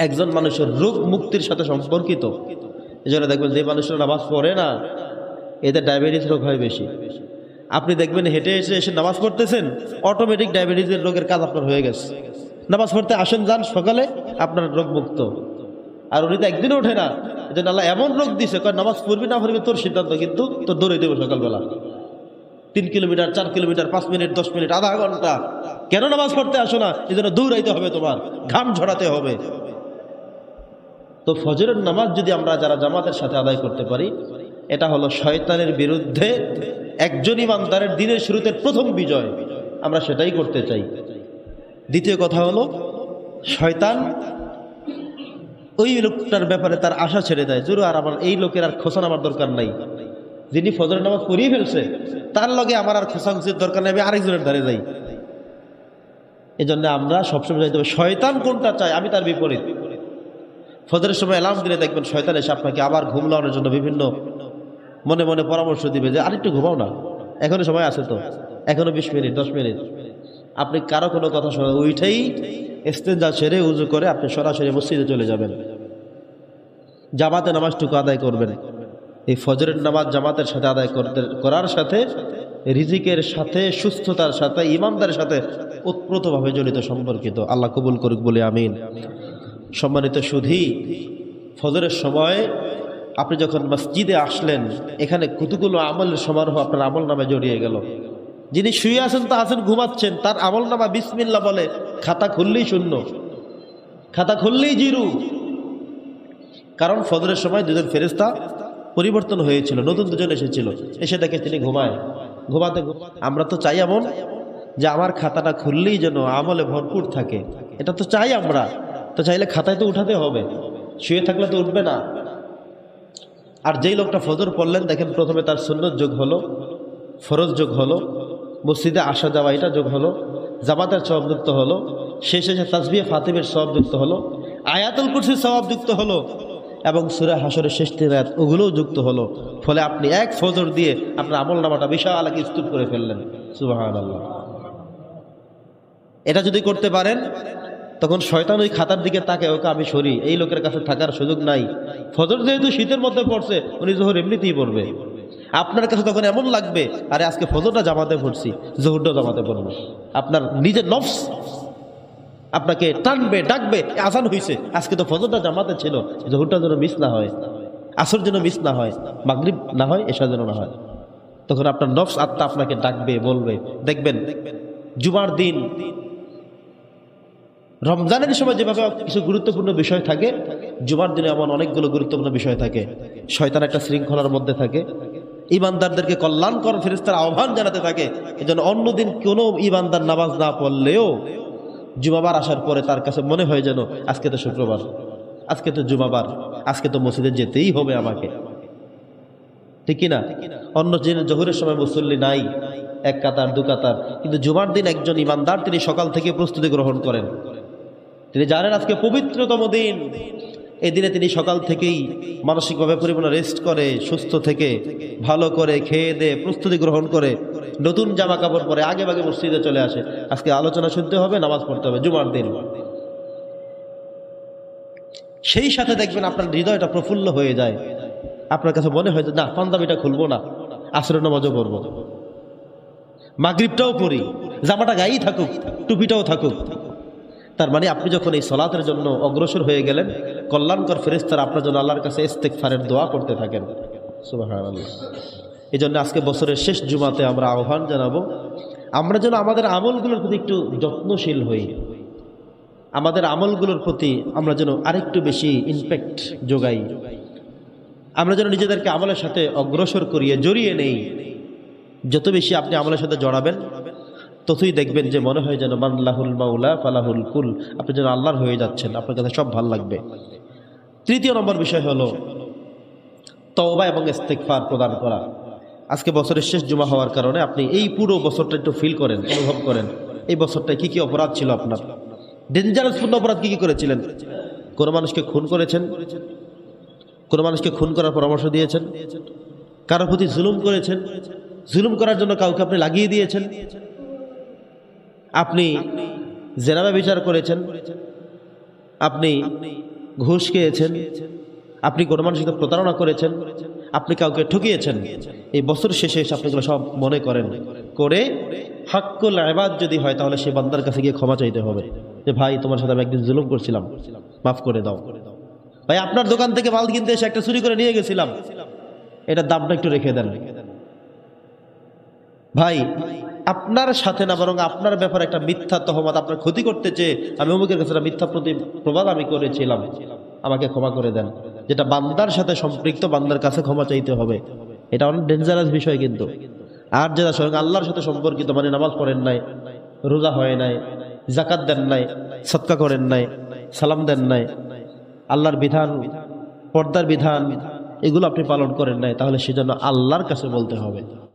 একজন মানুষের রোগ মুক্তির সাথে সম্পর্কিত। এই জন্য দেখবেন যে মানুষের নামাজ পড়ে না, এদের ডায়াবেটিস রোগ হয় বেশি। আপনি দেখবেন হেঁটে এসে এসে নামাজ পড়তেছেন অটোমেটিক ডায়াবেটিসের রোগের কাজ আপনার হয়ে গেছে। নামাজ পড়তে আসেন, যান, সকালে আপনার রোগ মুক্ত। আর উনি তো একদিনও ওঠে না। যে আল্লাহ এমন রোগ দিছে কারণ নামাজ পড়বি না পড়বি, তোর সিদ্ধান্ত কিন্তু তোর দৌড়ে দেবো সকালবেলা। তিন কিলোমিটার, চার কিলোমিটার, পাঁচ মিনিট, দশ মিনিট, আধা ঘণ্টা। কেন নামাজ পড়তে আসো না? এই জন্য দৌড়াইতে হবে তোমার, ঘাম ঝরাতে হবে। তো ফজরের নামাজ যদি আমরা যারা জামাতের সাথে আদায় করতে পারি, এটা হলো শয়তানের বিরুদ্ধে একজন ইমানদারের দিনের শুরুতে প্রথম বিজয়। আমরা সেটাই করতে চাই। দ্বিতীয় কথা হলো, শয়তান ওই লোকটার ব্যাপারে তার আশা ছেড়ে দেয়, জোর, আর আমার এই লোকের আর খোসান আমার দরকার নাই। যিনি ফজরের নামাজ পড়িয়ে ফেলছে, তার লগে আমার আর খোসাখুচির দরকার নেই, আমি আরেকজনের ধারে যাই। এই জন্য আমরা সবসময় যাইতে শয়তান কোনটা চাই আমি তার বিপরীত। ফজরের সময় অ্যালার্ম দিলে দেখবেন শয়তান এসে আপনাকে আবার ঘুম লাগানোর জন্য বিভিন্ন মনে মনে পরামর্শ দিবে যে আরেকটু ঘুমাও না। এখনও সময় আছে তো। এখনও বিশ মিনিট, দশ মিনিট। আপনি কারও কোনো কথা শোনা উঠেই এস্তেঞ্জা সেরে উজু করে আপনি সরাসরি মসজিদে চলে যাবেন। জামাতে নামাজটুকু আদায় করবেন। এই ফজরের নামাজ জামাতের সাথে আদায় করতে করার সাথে রিজিকের সাথে, সুস্থতার সাথে, ইমানদারের সাথে ওতপ্রোতভাবে জড়িত সম্পর্কিত। আল্লাহ কবুল করুক বলে আমিন। সম্মানিত সুধী, ফজরের সময় আপনি যখন মসজিদে আসলেন, এখানে কতগুলো আমলের সমারোহ আপনার আমল নামে জড়িয়ে গেল। যিনি শুয়ে আছেন, তা আছেন, ঘুমাচ্ছেন, তার আমল নামা বিসমিল্লা বলে, খাতা খুললেই শূন্য, খাতা খুললেই জিরু। কারণ ফজরের সময় দুজন ফেরেস্তা পরিবর্তন হয়েছিল, নতুন দুজন এসেছিল, এসে দেখে তিনি ঘুমায়। ঘুমাতে আমরা তো চাই এমন যে আমার খাতাটা খুললেই যেন আমলে ভরপুর থাকে। এটা তো চাই আমরা। তো চাইলে খাতায় তো উঠাতে হবে। শুয়ে থাকলে তো উঠবে না। আর যেই লোকটা ফজর পড়লেন, দেখেন প্রথমে তার সুন্নত যোগ হলো, ফরজ যোগ হলো, মসজিদে আসা যাওয়া এটা যোগ হলো, জামাতের স্বভাবযুক্ত হলো, শেষে শেষে তাজবিয়া ফাতিমের স্বভাবযুক্ত হলো, আয়াতুল কুরসির স্বভাবযুক্ত হলো এবং সুরা হাসরের শেষ তিন আয়াত ওগুলোও যুক্ত হলো। ফলে আপনি এক ফজর দিয়ে আপনার আমল নামাটা বিশাল এক স্তূপ করে ফেললেন। সুবাহ এটা যদি করতে পারেন তখন শয়তান ওই খাতার দিকে তাকে, ওকে আমি সরি, এই লোকের কাছে থাকার সুযোগ নাই। ফজর যেহেতু শীতের মধ্যে পড়ছে, উনি জোহর এমনিতেই পড়বে। আপনার কাছে তখন এমন লাগবে, আরে আজকে ফজরটা জামাতে পড়ছি, জোহরটাও জামাতে পড়ব আপনার নিজের নফস আপনাকে টানবে, ডাকবে আসান হয়েছে আজকে তো ফজরটা জামাতে ছিল, জোহরটা যেন মিস না হয়, আসর যেন মিস না হয়, মাগরিব না হয় এসা যেন না হয়। তখন আপনার নফস আত্মা আপনাকে ডাকবে, বলবে, দেখবেন, জুমার দিন রমজানের সময় যেভাবে কিছু গুরুত্বপূর্ণ বিষয় থাকে, জুমার দিনে এমন অনেকগুলো গুরুত্বপূর্ণ বিষয় থাকে। শয়তান একটা শৃঙ্খলার মধ্যে থাকে। ইমানদারদেরকে কল্যাণকর ফেরিস্তার আহ্বান জানাতে থাকে। এই জন্য অন্যদিন কোনো ইমানদার নামাজ না পড়লেও জুমাবার আসার পরে তার কাছে মনে হয় যেন, আজকে তো শুক্রবার, আজকে তো জুমাবার, আজকে তো মসজিদে যেতেই হবে আমাকে। ঠিক না অন্য দিন জহুরের সময় মুসল্লি নাই, এক কাতার, দু কাতার। কিন্তু জুমার দিন একজন ইমানদার তিনি সকাল থেকে প্রস্তুতি গ্রহণ করেন। তিনি জানেন আজকে পবিত্রতম দিন। এই দিনে তিনি সকাল থেকেই মানসিকভাবে পরিমাণ রেস্ট করে, সুস্থ থেকে ভালো করে খেয়ে দে প্রস্তুতি গ্রহণ করে নতুন জামা কাপড় পরে আগে ভাগে মসজিদে চলে আসে। আজকে আলোচনা শুনতে হবে, নামাজ পড়তে হবে, জুমার দিন। সেই সাথে দেখবেন আপনার হৃদয়টা প্রফুল্ল হয়ে যায়। আপনার কাছে মনে হয় যে, না, পাঞ্জাবিটা খুলবো না, আসরের নামাজও পড়ব। মাগরিবটাও পড়ি, জামাটা গায়েই থাকুক, টুপিটাও থাকুক। তার মানে আপনি যখন এই সলাতের জন্য অগ্রসর হয়ে গেলেন, কল্যাণকর ফেরেস্তার আপনার জন্য আল্লাহর কাছে ইস্তেকফারের দোয়া করতে থাকেন। সুবহানাল্লাহ। এই জন্য আজকে বছরের শেষ জুমাতে আমরা আহ্বান জানাব, আমরা যেন আমাদের আমলগুলোর প্রতি একটু যত্নশীল হই। আমাদের আমলগুলোর প্রতি আমরা যেন আরেকটু বেশি ইম্প্যাক্ট যোগাই। আমরা যেন নিজেদেরকে আমলের সাথে অগ্রসর করিয়ে জড়িয়ে নেই। যত বেশি আপনি আমলের সাথে জড়াবেন ততই দেখবেন যে মনে হয় যেন মাল্লাহুল মাউলা ফালাহুল কুল। আপনি যেন আল্লাহর হয়ে যাচ্ছেন, আপনার কাছে সব ভালো লাগবে। তৃতীয় নম্বর বিষয় হলো তওবা এবং ইস্তেকফার প্রদান করা। আজকে বছরের শেষ জমা হওয়ার কারণে আপনি এই পুরো বছরটা একটু ফিল করেন, অনুভব করেন। এই বছরটায় কি কি অপরাধ ছিল আপনার? ডেঞ্জারাসপূর্ণ অপরাধ কি কি করেছিলেন? কোনো মানুষকে খুন করেছেন? কোনো মানুষকে খুন করার পরামর্শ দিয়েছেন? কারোর প্রতি জুলুম করেছেন? জুলুম করার জন্য কাউকে আপনি লাগিয়ে দিয়েছেন? আপনি জেনাবা বিচার করেছেন, আপনি ঘুষ খেয়েছেন, আপনি কোনো মানুষের সাথে প্রতারণা করেছেন, আপনি কাউকে ঠকিয়েছেন, এই বছর শেষে এসে আপনি সব মনে করেন। করে হাক্কুল আবাদ যদি হয়, তাহলে সে বান্দার কাছে গিয়ে ক্ষমা চাইতে হবে। যে ভাই, তোমার সাথে আমি একদিন জুলুম করছিলাম, মাফ করে দাও। ভাই, আপনার দোকান থেকে মাল কিনতে এসে একটা চুরি করে নিয়ে গেছিলাম। এটার দামটা একটু রেখে দেন। ভাই আপনার সাথে না, বরং আপনার ব্যাপারে একটা মিথ্যা তহমত, আপনার ক্ষতি করতে চেয়ে আমি অমুকের কাছে মিথ্যা প্রতি প্রবাদ আমি করেছিলাম। আমাকে ক্ষমা করে দেন। যেটা বান্দার সাথে সম্পৃক্ত, বান্দার কাছে ক্ষমা চাইতে হবে। এটা অনেক ডেঞ্জারাস বিষয় কিন্তু। আর যেটা স্বয়ং আল্লাহর সাথে সম্পর্কিত মানে নামাজ পড়েন নাই, রোজা হয় নাই জাকাত দেন নাই সৎকা করেন নাই, সালাম দেন নাই, আল্লাহর বিধান, পর্দার বিধান, এগুলো আপনি পালন করেন নাই, তাহলে সেজন্য আল্লাহর কাছে বলতে হবে।